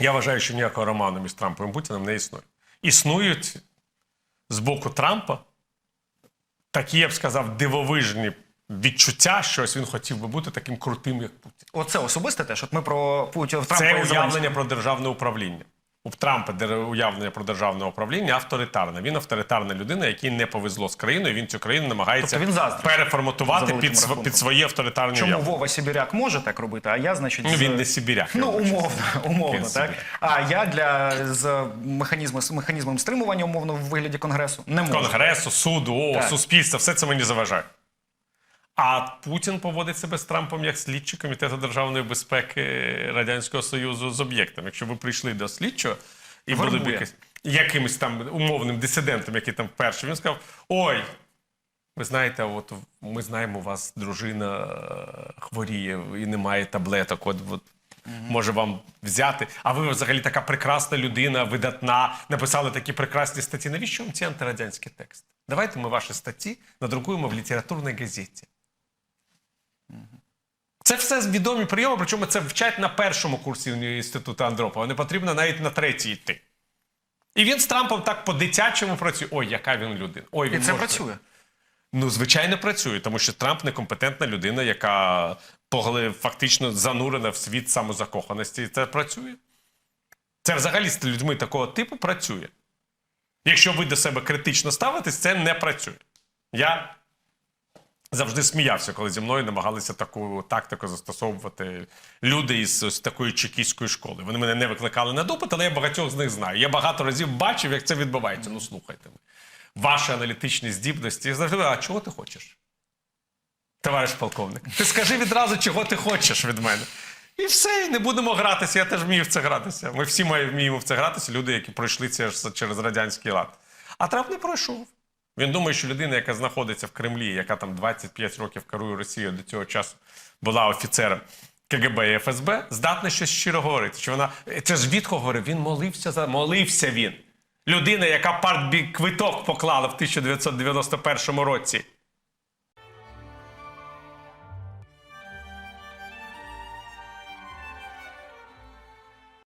Я вважаю, що ніякого роману між Трампом і Путіним не існує. Існують з боку Трампа такі, я б сказав, дивовижні відчуття, що ось він хотів би бути таким крутим, як Путін. Оце особисте теж. От ми про Путіна Трампа Це уявлення про державне управління. У Трампа уявлення про державне управління авторитарне. Він авторитарна людина, якій не повезло з країною. Він цю країну намагається Тобто він переформатувати під, рахунком. під своє авторитарне Чому уявлення. Вова Сибіряк може так робити, а я, значить, Ну, з- він не Сибіряк. Ну, умовно, умовно, Він так. Сибіряк. А я для з механізмом, з механізмом стримування умовно в вигляді конгресу не можу. Конгресу, суду, о, суспільства, все це мені заважає. А Путін поводить себе з Трампом як слідчий комітету державної безпеки Радянського Союзу з об'єктом. Якщо ви прийшли до слідчого і були б якось, якимось там умовним дисидентом, який там вперше, він сказав: Ой, ви знаєте, от ми знаємо, у вас дружина е, хворіє і немає таблеток. От, от може вам взяти. А ви взагалі така прекрасна людина, видатна, написали такі прекрасні статті. Навіщо вам ці антирадянські тексти? Давайте ми ваші статті надрукуємо в літературній газеті. Це все відомі прийоми, причому це вчать на першому курсі інституту Андропова. Не потрібно навіть на третій йти. І він з Трампом так по-дитячому працює. Ой, яка він людина. Ой, І він це може- працює. Ну, звичайно, працює, тому що Трамп некомпетентна людина, яка фактично занурена в світ самозакоханості. І це працює. Це взагалі з людьми такого типу працює. Якщо ви до себе критично ставитесь, це не працює. Я завжди сміявся, коли зі мною намагалися таку тактику застосовувати люди із ось такої чекістської школи. Вони мене не викликали на допит, але я багатьох з них знаю. Я багато разів бачив, як це відбувається. Ну, слухайте. Ваші аналітичні здібності. Завжди, а чого ти хочеш? Товариш полковник, ти скажи відразу, чого ти хочеш від мене. І все, і не будемо гратися. Я теж вмію в це гратися. Ми всі вміємо в це гратися, люди, які пройшли це через радянський лад. А Трамп не пройшов. Він думає, що людина, яка знаходиться в Кремлі, яка там 25 років керує Росією до цього часу була офіцером КГБ і ФСБ, здатна щось щиро говорити. Що вона це ж Вітко говорив, він молився за молився він. Людина, яка партбік квиток поклала в 1991 році